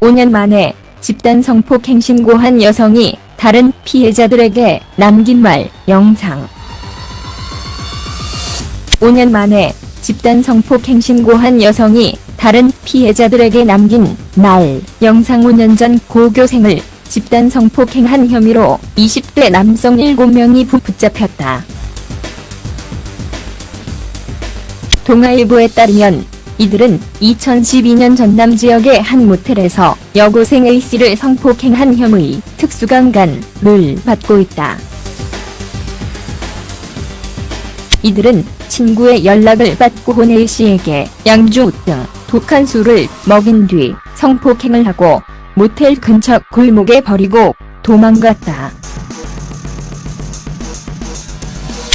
5년 만에 집단 성폭행 신고한 여성이 다른 피해자들에게 남긴 말, 영상. 5년 만에 집단 성폭행 신고한 여성이 다른 피해자들에게 남긴 말, 영상 5년 전 고교생을 집단 성폭행한 혐의로 20대 남성 7명이 붙잡혔다. 동아일보에 따르면 이들은 2012년 전남 지역의 한 모텔에서 여고생 A씨를 성폭행한 혐의 특수강간을 받고 있다. 이들은 친구의 연락을 받고 혼 A씨에게 양주 등 독한 술을 먹인 뒤 성폭행을 하고 모텔 근처 골목에 버리고 도망갔다.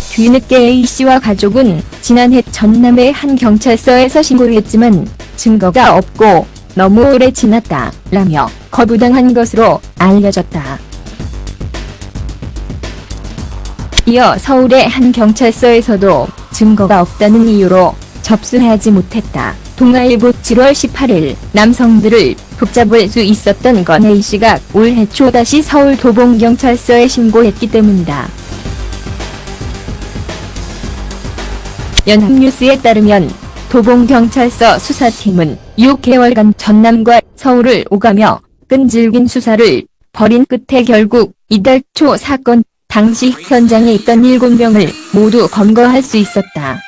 뒤늦게 A씨와 가족은 지난해 전남의 한 경찰서에서 신고를 했지만 증거가 없고 너무 오래 지났다 라며 거부당한 것으로 알려졌다. 이어 서울의 한 경찰서에서도 증거가 없다는 이유로 접수하지 못했다. 동아일보 7월 18일 남성들을 붙잡을 수 있었던 건 A씨가 올해 초 다시 서울 도봉경찰서에 신고했기 때문이다. 연합뉴스에 따르면 도봉경찰서 수사팀은 6개월간 전남과 서울을 오가며 끈질긴 수사를 벌인 끝에 결국 이달 초 사건 당시 현장에 있던 7명을 모두 검거할 수 있었다.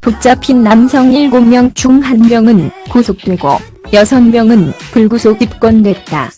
붙잡힌 남성 7명 중 1명은 구속되고 6명은 불구속 입건됐다.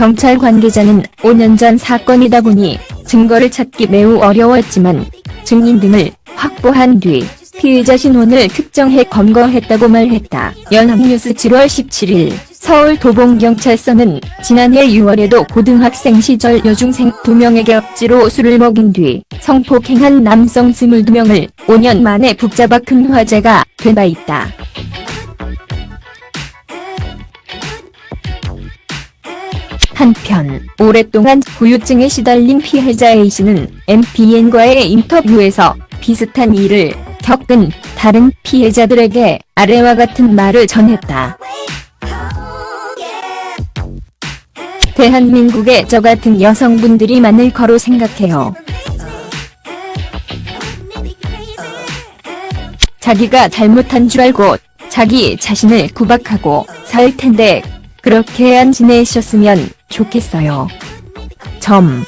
경찰 관계자는 5년 전 사건이다 보니 증거를 찾기 매우 어려웠지만 증인 등을 확보한 뒤 피의자 신원을 특정해 검거했다고 말했다. 연합뉴스 7월 17일 서울 도봉경찰서는 지난해 6월에도 고등학생 시절 여중생 2명에게 억지로 술을 먹인 뒤 성폭행한 남성 22명을 5년 만에 붙잡아 큰 화제가 된바 있다. 한편 오랫동안 후유증에 시달린 피해자 A씨는 MBN과의 인터뷰에서 비슷한 일을 겪은 다른 피해자들에게 아래와 같은 말을 전했다. 대한민국에 저 같은 여성분들이 많을 거로 생각해요. 자기가 잘못한 줄 알고 자기 자신을 구박하고 살 텐데 그렇게 안 지내셨으면 좋겠어요. 점.